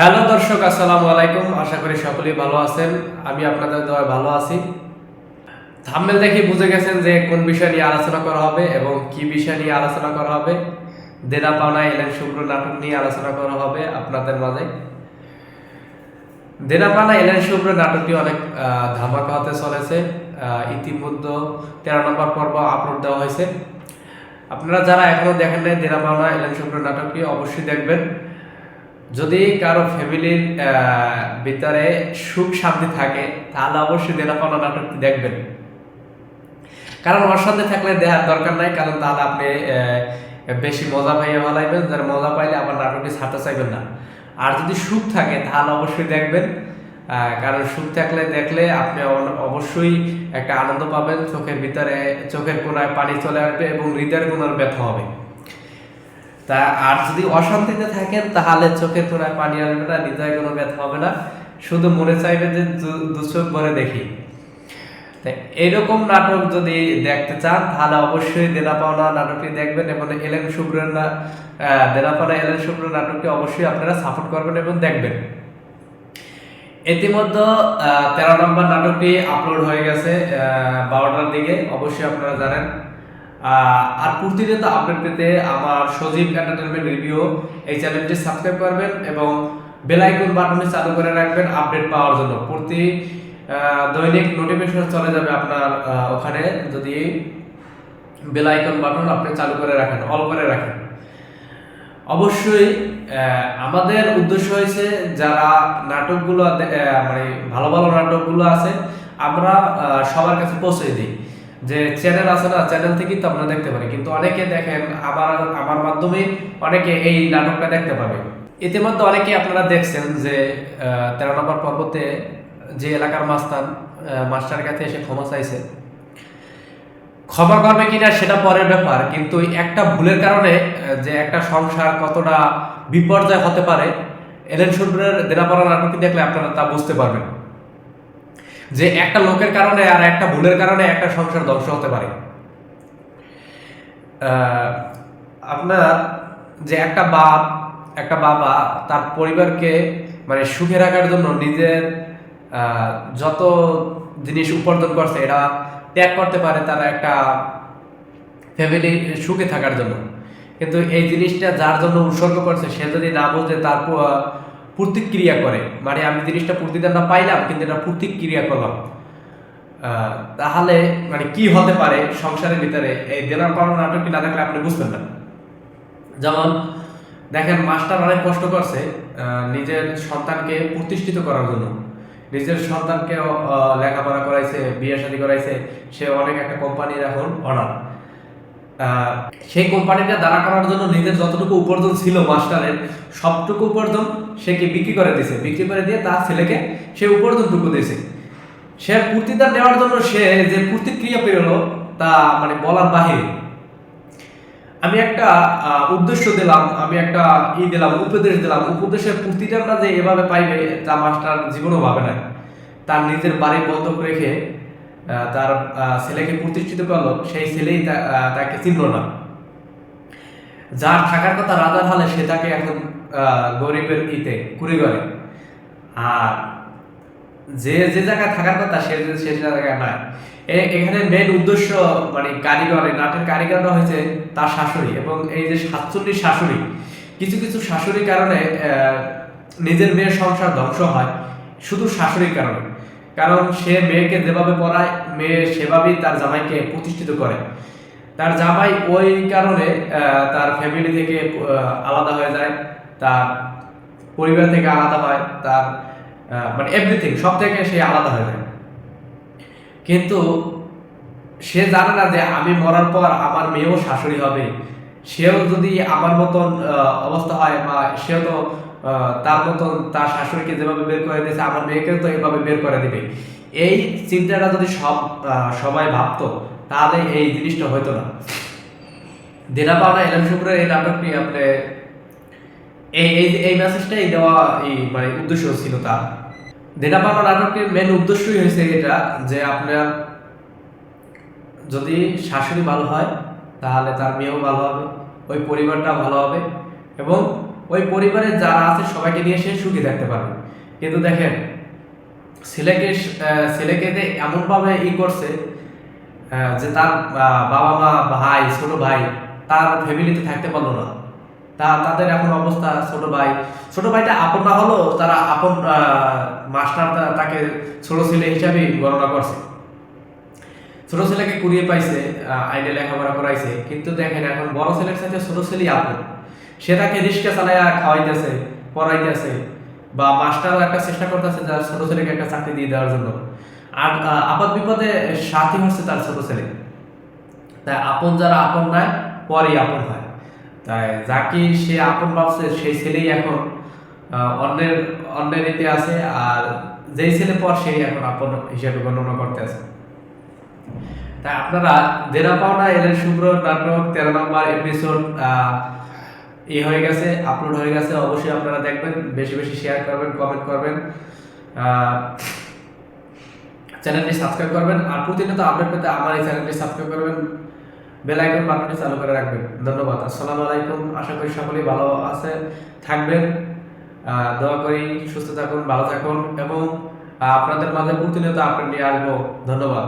Hello দর্শক, আসসালামু আলাইকুম। আশা করি সকলেই ভালো আছেন। আমি আপনাদের দয়া ভালো আছি। থাম্বেল দেখে বুঝে গেছেন যে কোন বিষয় নিয়ে আলোচনা করা হবে এবং কি বিষয় নিয়ে আলোচনা করা হবে। দেনা পাওনা, এলেন শুভ্র নাটক নিয়ে আলোচনা করা হবে আপনাদের মাঝে। দেনা পাওনা, এলেন শুভ্র নাটকটি অনেক ধামাকা হতে চলেছে। ইতিমধ্যে তেরো নম্বর পর্ব আপলোড দেওয়া হয়েছে। আপনারা যারা এখনও দেখেন নাই দেনা পাওনা, এলেন শুভ্র নাটকটি অবশ্যই দেখবেন। যদি কারও ফ্যামিলির ভিতরে সুখ শান্তি থাকে, তাহলে অবশ্যই দেনা পাওনা নাটকটি দেখবেন। কারণ অশান্তি থাকলে দেখার দরকার নাই, কারণ তাহলে আপনি বেশি মজা পাইয়ে ভালাইবেন যার মজা পাইলে আবার নাটকটি ছাড়তে চাইবেন না। আর যদি সুখ থাকে, তাহলে অবশ্যই দেখবেন। কারণ সুখ থাকলে দেখলে আপনি অবশ্যই একটা আনন্দ পাবেন, চোখের ভিতরে, চোখের কোনায় পানি চলে আসবে এবং হৃদয়ের কোনার ব্যথা হবে। তা আর যদি অশান্তিতে থাকেন, তাহলে চোখের কোনায় পানি আসবে না, হৃদয়ে কোনো ব্যথা হবে না। শুধু মনে চাইবে যে দু- দু চোখ ভরে দেখি। তা এইরকম নাটক যদি দেখতে চান, তাহলে অবশ্যই দেনা পাওনা নাটকটি দেখবেন এবং এলেন শুভ্রের না দেনা পাওনা এলেন শুভ্র নাটকটি অবশ্যই আপনারা সাপোর্ট করবেন এবং দেখবেন। ইতিমধ্যে তেরো নম্বর নাটকটি আপলোড হয়ে গেছে বারোটার দিকে। অবশ্যই আপনারা জানেন। আর প্রতিনিয়ত আপডেট পেতে আমার সজীব এন্টারটেনমেন্ট রিভিউ এই চ্যানেলটি সাবস্ক্রাইব করবেন এবং বেল আইকন বাটনটি চালু করে রাখবেন আপডেট পাওয়ার জন্য। প্রতি দৈনিক নোটিফিকেশন চলে যাবে আপনার ওখানে যদি বেল আইকন বাটন আপনি চালু করে রাখেন অল করে রাখেন। অবশ্যই আমাদের উদ্দেশ্য হয়েছে যারা নাটকগুলো মানে ভালো ভালো নাটকগুলো আছে, আমরা সবার কাছে পৌঁছে দিই। যে চ্যানেল আছে না চ্যানেল থেকেই তো আমরা দেখতে পারি কিন্তু অনেকে দেখেন, আবার আমার মাধ্যমে অনেকে এই নাটকটা দেখতে পাবে। ইতিমধ্যে অনেকে আপনারা দেখছেন যে তেরো নম্বর পর্বতে যে এলাকার মাস্তান মাস্টার কাছে এসে ক্ষমা চাইছে। ক্ষমা করবে কিনা সেটা পরের ব্যাপার, কিন্তু একটা ভুলের কারণে যে একটা সংসার কতটা বিপর্যয় হতে পারে, এলেন সুন্দরের দেনাপড়া নাটকটি দেখলে আপনারা তা বুঝতে পারবেন। যে একটা লোকের কারণে আর একটা ভুলের কারণে একটা সংসার ধ্বংস হতে পারে। আপনার যে একটা বাপ, একটা বাবা তার পরিবারকে মানে সুখে রাখার জন্য নিজের যত জিনিস উপার্জন করছে, এরা ত্যাগ করতে পারে তারা একটা ফ্যামিলি সুখে থাকার জন্য। কিন্তু এই জিনিসটা যার জন্য উৎসর্গ করছে, সে যদি না বোঝে তার প- প্রতিক্রিয়া করে। মানে আমি জিনিসটা প্রতিদানটা পাইলাম, কিন্তু এটা প্রতিক্রিয়া করলাম। তাহলে মানে কি হতে পারে সংসারের ভিতরে? এই দেনার পাওনা নাটকটি না দেখলে আপনি বুঝবেন না। যেমন দেখেন, মাস্টার অনেক কষ্ট করছে নিজের সন্তানকে প্রতিষ্ঠিত করার জন্য। নিজের সন্তানকে লেখাপড়া করাইছে, বিয়ে শাদী করাইছে। সে অনেক একটা কোম্পানির এখন অনার সেই কোম্পানিটা দাঁড়া করার জন্য নিজের যতটুকু উপার্জন ছিল মাস্টারের, সবটুকু উপার্জন সে কি বিক্রি করে দিয়েছে বিক্রি করে দিয়ে তার ছেলেকে সে উপার্জনটুকু দিয়েছে। সে প্রতিদান নেওয়ার জন্য সে যে প্রতিক্রিয়া পেরোলো তা মানে বলার বাহিরে। আমি একটা উদ্দেশ্য দিলাম, আমি একটা ই দিলাম, উপদেশ দিলাম। উপদেশের প্রতিদানটা যে এভাবে পাইবে, তা মাস্টার জীবনও ভাবে না। তার নিজের বাড়ি বন্ধক রেখে তার ছেলেকে প্রতিষ্ঠিত করল, সেই ছেলেই তাকে চিনল না। যার থাকার কথা রাজার হালে সে তাকে এখন গরিবের ইতে কুড়ি করে। আর যে যে জায়গায় থাকার কথা, সে সে জায়গায় নাই। এখানে মেন উদ্দেশ্য মানে কারিগর নাটের কারিগররা হয়েছে তার শাশুড়ি এবং এই যে সাতচল্লিশ শাশুড়ি। কিছু কিছু শাশুড়ির কারণে নিজের মেয়ের সংসার ধ্বংস হয় শুধু শাশুড়ির কারণে। কারণ সে মেয়েকে যেভাবে পড়ায়, মেয়ে সেভাবেই তার জামাইকে প্রতিষ্ঠিত করে। তার জামাই ওই কারণে তার ফ্যামিলি থেকে আলাদা হয়ে যায়, তার পরিবার থেকে আলাদা হয়, তার মানে এভরিথিং সব থেকে সে আলাদা হয়ে যায়। কিন্তু সে জানে না যে আমি মরার পর আমার মেয়েও শাশুড়ি হবে। সেও যদি আমার মতন অবস্থা হয় বা সেও তো তার মতন তার শাশুড়িকে যেভাবে বের করে দিয়েছে, আমার মেয়েকেও তো এভাবে বের করে দিবে। এই চিন্তাটা যদি সব সবাই ভাবতো, তাহলে এই জিনিসটা হতো না। দেনা পাওনা এলাম শুক্রের এই নাটকটি আপনি, এই এই এই মেসেজটাই দেওয়া এই মানে উদ্দেশ্য ছিল তার। দেনা পাওনা নাটকটির মেন উদ্দেশ্যই হয়েছে এটা যে আপনার যদি শাশুড়ি ভালো হয়, তাহলে তার মেয়েও ভালো হবে, ওই পরিবারটা ভালো হবে এবং ওই পরিবারের যারা আছে, সবাইকে নিয়ে সে সুখী থাকতে পারবে। কিন্তু দেখেন, ছেলেকে ছেলেকে এমনভাবে ই করছে যে তার বাবা মা, ভাই, ছোট ভাই, তার ফ্যামিলিতে থাকতে পারল না। তা তাদের এখন অবস্থা ছোট ভাই। ছোট ভাইটা আপন না হলেও তারা আপন মাস্টার তাকে ছোট ছেলে হিসাবে গণনা করছে। ছোট ছেলেকে কুড়িয়ে পাইছে আইনে লেখাপড়া করাইছে। কিন্তু দেখেন, এখন বড় ছেলের সাথে ছোট ছেলেই আপন। সে তাকে রিক্সা চালাইয়া খাওয়াইতেছে, পড়াইতেছে বা মাস্টারও একটা চেষ্টা করতেছে যার ছোট ছেলেকে একটা চাকরি দিয়ে দেওয়ার জন্য। আর আপদ বিপদে সাথী হচ্ছে তার ছোট ছেলে। তাই আপন যারা আপন নয় পরেই আপন হয়। তাই যাকে সে আপন ভাবছে, সেই ছেলেই এখন অন্যের অন্যের ইতে আছে আর যেই ছেলে পর সেই এখন আপন হিসেবে গণনা করতে আছে। তাই আপনারা দেনা পাওনা এলেন শুভ্র, নাটক, তেরো নম্বর এপিসোড ই হয়ে গেছে আপলোড হয়ে গেছে, অবশ্যই আপনারা দেখবেন, বেশি বেশি শেয়ার করবেন কমেন্ট করবেন। চ্যানেলটি সাবস্ক্রাইব করবেন, আর প্রতিনিয়ত আপডেট পেতে আমার এই চ্যানেলটি সাবস্ক্রাইব করবেন বেল আইকন বাটনটি চালু করে রাখবেন। ধন্যবাদ। আসসালামু আলাইকুম, আশা করি সকলেই ভালো আছে, থাকবেন দোয়া করি, সুস্থ থাকুন, ভালো থাকুন, এবং আপনাদের মাঝে প্রতিনিয়ত আপডেট নিয়ে আসব। ধন্যবাদ।